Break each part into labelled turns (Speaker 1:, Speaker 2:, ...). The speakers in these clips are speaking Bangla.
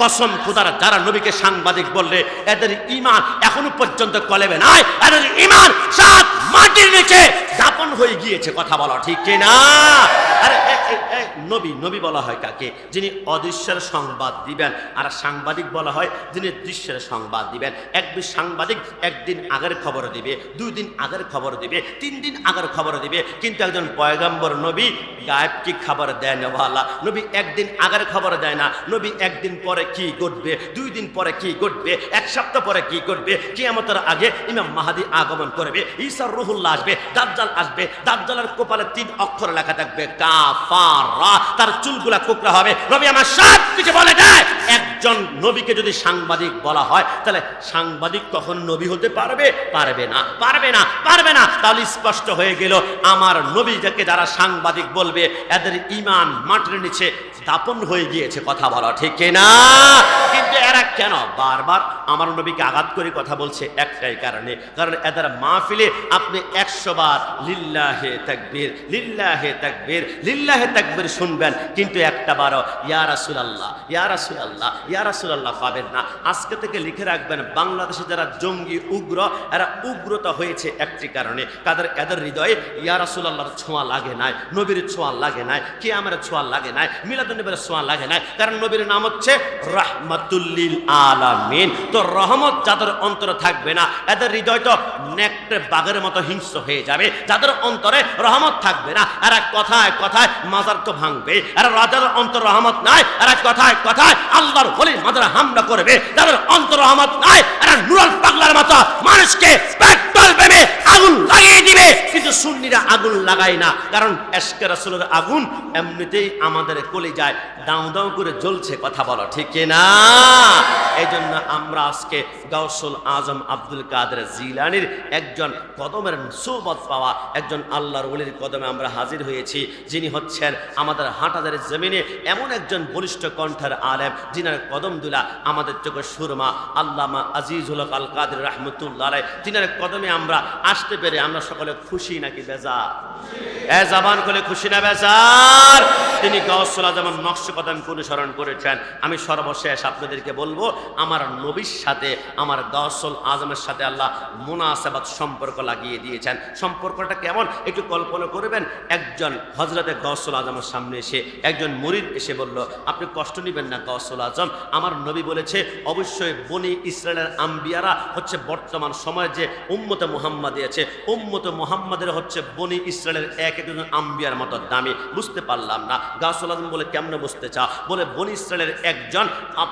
Speaker 1: কসম খুদার, যারা নবীকে সাংবাদিক বললে, এদের ইমান এখনও পর্যন্ত কলেবে নাই। এদের ইমান সাত মাটির নিচে দাপন হয়ে গিয়েছে, কথা বলো ঠিক কিনা? আরে নবী নবী বলা হয় কাকে? যিনি অদৃশ্যের সংবাদ দিবেন। আর সাংবাদিক বলা হয় যিনি দৃশ্যের সংবাদ দিবেন। একদিন সাংবাদিক একদিন আগের খবর দিবে, দুই দিন আগের খবর দিবে, তিন দিন আগের খবর দিবে। কিন্তু একজন পয়গম্বর নবী গায়েব কি খবর দেয় না নবী একদিন আগের খবর দেয় না। নবী একদিন পরে কি ঘটবে? দুই দিন পরে কি ঘটবে? এক সপ্তাহ পরে কি ঘটবে? কিয়ামতের আগে ইমাম মাহাদি আগমন করবে। ঈসার রুহুল্লাহ আসবে, দাজ্জাল আসবে। দাজ্জালের কপালে তিন অক্ষর লেখা থাকবে, কাফারা। তার চুলগুলা কোকড়া হবে। নবী আমার সব কিছু বলে দেয়। একজন নবীকে যদি সাংবাদিক বলা হয়, তাহলে সাংবাদিক তখন নবী হতে পারবে? পারবে না। পারবে না। পারবে না। তাহলে স্পষ্ট হয়ে গেল, আমার নবী যাকে যারা সাংবাদিক বলবে, এদের ইমান মাটির নিচে দাপন হয়ে গিয়েছে কথা বলা ঠিক না কিন্তু এরা কেন? বারবার আমার নবীকে আঘাত করে কথা বলছে একটাই কারণে। কারণ এদের মাহফিলে আপনি একশো বার লিল্লাহে তাকবীর লিল্লাহে তাকবীর লিল্লাহে তাকবীর শুনবেন। কিন্তু একটা বারও, ইয়া রাসূলুল্লাহ ইয়া রাসূলুল্লাহ ইয়া রাসূলুল্লাহ পাবেন না। আজকে থেকে লিখে রাখবেন, বাংলাদেশে যারা জঙ্গি, উগ্র, এরা উগ্রতা হয়েছে একটি কারণে। কাদের, এদের হৃদয়ে ইয়া রাসূলুল্লাহর ছোঁয়া লাগে নাই, নবীর ছোঁয়া লাগে নাই কে আমার ছোঁয়া লাগে নাই নবীর ছোঁয়া লাগে নাই। কারণ নবীর নাম হচ্ছে আলামিন। তো রহমত যাদের অন্তরে থাকবে না, এদের হৃদয় তো নেকড়ে বাঘের মতো হয়ে যাবে। যাদের অন্তরে রহমত থাকবে না, এরা কথায় কথায় মাজার তো ভাঙবে। এরা রাজার অন্তর রহমত নাই, এরা কথায় কথায় আল্লাহর হলির মাজার হামলা করবে। যাদের অন্তর রহমত নাই, এরা নুরাল পাগলার মানুষকে পেট্রোল প্রেমে আগুন লাগিয়ে দিবে কিন্তু লাগায় না। কারণ এসকে রাসূলের আগুন এমনিতেই আমাদের কলে যায়, দাও দাও করে জ্বলছে, কথা বলো, ঠিক না? এই জন্য আমরা আজকে গাউসুল আজম আব্দুল কাদের জিলানির একজন কদমের সুবত পাওয়া, একজন আল্লাহর ওলির কদমে আমরা হাজির হয়েছি। যিনি হচ্ছেন আমাদের হাটাদের জমিনে এমন একজন বলিষ্ঠ কণ্ঠের আলেম, যিনার কদম দুলা আমাদের চোখে সুরমা, আল্লামা আজিজুল আল কাদের রহমতুল্লাহ তিনার কদমে আমরা আসতে পেরে আমরা সকলে খুশি নাকি বেজার? Sim. এ জাবান করে খুশি না বেজার তিনি গাউসুল আজমান নকশ কদম অনুসরণ করেছেন। আমি সর্বশেষ আপনাদেরকে বলব, আমার নবীর সাথে, আমার গাউসুল আজমের সাথে আল্লাহ মুনাসাবাত সম্পর্ক লাগিয়ে দিয়েছেন। সম্পর্কটা কেমন? একটু কল্পনা করবেন। একজন হজরতে গাউসুল আজমের সামনে এসে, একজন মুরিদ এসে বলল, আপনি কষ্ট নেবেন না গাউসুল আজম। আমার নবী বলেছে, অবশ্যই বনি ইসরায়েলের আম্বিয়ারা হচ্ছে বর্তমান সময়ে যে উম্মতে মুহাম্মাদি আছে। উম্মতে মুহাম্মাদের হচ্ছে বনি ইসরায়েলের এক একজন আম্বিয়ার মতো দামি। বুঝতে পারলাম না। গাউসুল আজম বলে, কেমনে বুঝতে চাও? বলে, বনি ইসরায়েলের একজন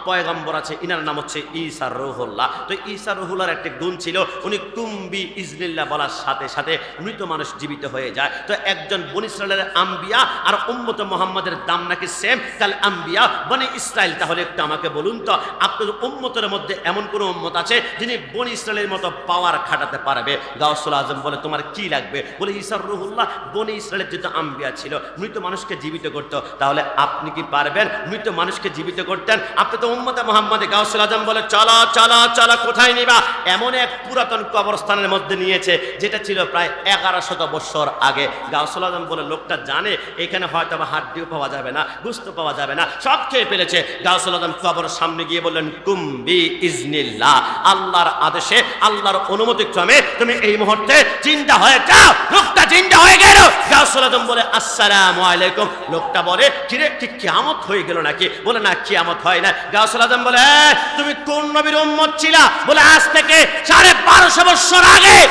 Speaker 1: পয়গম্বর আছে, ইনার নাম হচ্ছে ঈসা রহুল্লাহ। তো ঈসা রহুল্লার একটি গুণ ছিল, উনি কুম্বি ইজলিল্লাহ বলার সাথে সাথে মৃত মানুষ জীবিত হয়ে যায়। তো একজন বনি ইসরায়েলের আম্বিয়া আর উম্মত মোহাম্মদের দাম নাকি সেম তাহলে আম্বিয়া, বনি ইসরায়েল তাহলে একটু আমাকে বলুন তো আপনার উম্মতের মধ্যে এমন কোন উম্মত আছে যিনি বনি ইসরায়েলের মতো পাওয়ার খাটাতে পারবে? গাউসুল আজম বলে, তোমার কি লাগবে? বলে ঈসার রহুল্লাহ, বনি ইসরায়েলের যেহেতু আম্বিয়া ছিল, মৃত মানুষকে জীবিত করতো। তাহলে আপনি কি পারবেন? মৃত মানুষকে জীবিত করতেন? আপনি তো উম্মতে মোহাম্মদে গাউসুল আজম বলে, চলা চলা চলা, কোথায় নিবা? এমন এক পুরাতন কবরস্থানের মধ্যে নিয়েছে, যেটা ছিল প্রায় এগারো শত বৎসর আগে। গাউসুল আজম বলে, লোকটা জানে, এখানে হয়তো বা হাড্ডিও পাওয়া যাবে না বুঝতে পাওয়া যাবে না, সব খেয়ে ফেলেছে। গাউসুল আজম কবরের সামনে গিয়ে বললেন কুম্বি ইজনিল্লাহ, আল্লাহর আদেশে, আল্লাহর অনুমতি ক্রমে তুমি এই মুহূর্তে চিন্তা হয়ে যাও, লোকটা চিন্তা হয়ে গেল। আজম বলে আসসালাম আলাইকুম। লোকটা বলে কিরে কিয়ামত হয়ে গেল নাকি? বলে না কিয়ামত হয় না। আজম বলে "এ, তুমি কোন নবীর উম্মত ছিলা? বলে আজ থেকে সাড়ে বারোশো বছর আগে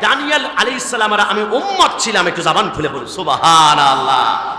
Speaker 1: দানিয়াল আলী ইসলামারা আমি উম্মত ছিলাম। একটু জাবান খুলে বলি সুবাহান আল্লাহ